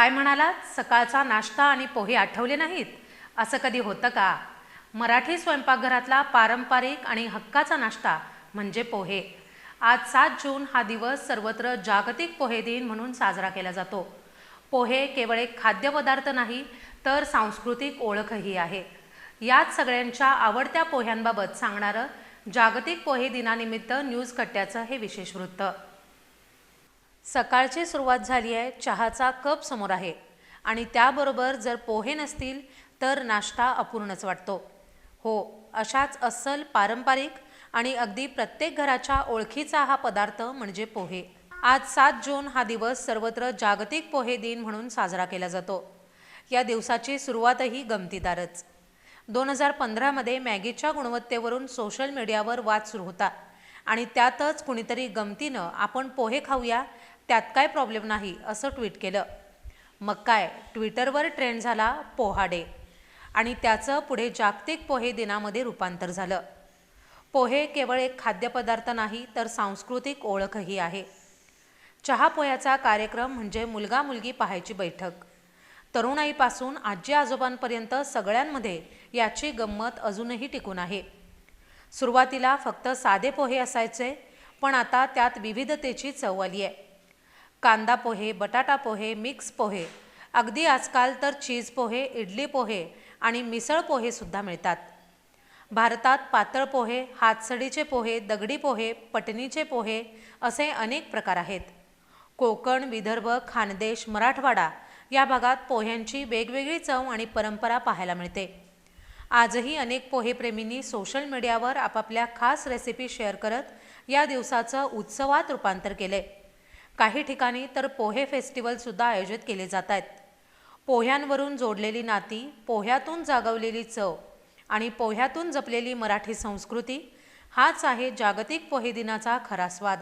काय म्हणालात सकाळचा नाश्ता आणि पोहे आठवले नाहीत? असं कधी होतं का? मराठी स्वयंपाकघरातला पारंपरिक आणि हक्काचा नाश्ता म्हणजे पोहे. आज सात जून हा दिवस सर्वत्र जागतिक पोहे दिन म्हणून साजरा केला जातो. पोहे केवळ एक खाद्यपदार्थ नाही तर सांस्कृतिक ओळखही आहे. याच सगळ्यांच्या आवडत्या पोह्यांबाबत सांगणारं जागतिक पोहे दिनानिमित्त न्यूज कट्ट्याचं हे विशेष वृत्त. सकाळची सुरुवात झाली आहे चहाचा कप समोर आहे. आणि त्याबरोबर जर पोहे नसतील तर नाश्ता अपूर्णच वाटतो. हो अशाच अस्सल पारंपरिक आणि अगदी प्रत्येक घराच्या ओळखीचा हा पदार्थ म्हणजे पोहे. आज सात जून हा दिवस सर्वत्र जागतिक पोहे दिन म्हणून साजरा केला जातो. या दिवसाची सुरुवातही गमतीदारच. दोन हजार पंधरामध्ये मॅगीच्या गुणवत्तेवरून सोशल मीडियावर वाद सुरू होता आणि त्यातच कुणीतरी गमतीनं आपण पोहे खाऊया त्यात काय प्रॉब्लेम नाही असं ट्विट केलं. मग काय ट्विटरवर ट्रेंड झाला पोहा डे आणि त्याचं पुढे जागतिक पोहे दिनामध्ये रूपांतर झालं. पोहे केवळ एक खाद्यपदार्थ नाही तर सांस्कृतिक ओळखही आहे. चहा पोह्याचा कार्यक्रम म्हणजे मुलगा मुलगी पाहायची बैठक. तरुणाईपासून आजी आजोबांपर्यंत सगळ्यांमध्ये याची गंमत अजूनही टिकून आहे. सुरुवातीला फक्त साधे पोहे असायचे पण आता त्यात विविधतेची चव आली आहे कांदा पोहे बटाटा पोहे मिक्स पोहे. अगदी आजकाल तर चीज पोहे इडली पोहे आणि मिसळ पोहेसुद्धा मिळतात. भारतात पातळ पोहे हातसडीचे पोहे दगडी पोहे पटणीचे पोहे असे अनेक प्रकार आहेत. कोकण विदर्भ खानदेश मराठवाडा या भागात पोह्यांची वेगवेगळी चव आणि परंपरा पाहायला मिळते. आजही अनेक पोहेप्रेमींनी सोशल मीडियावर आपापल्या खास रेसिपी शेअर करत या दिवसाचं उत्सवात रूपांतर केले. काही ठिकाणी तर पोहे फेस्टिवलसुद्धा आयोजित केले जात आहेत. पोह्यांवरून जोडलेली नाती पोह्यातून जागवलेली चव आणि पोह्यातून जपलेली मराठी संस्कृती हाच आहे जागतिक पोहे दिनाचा खरा स्वाद.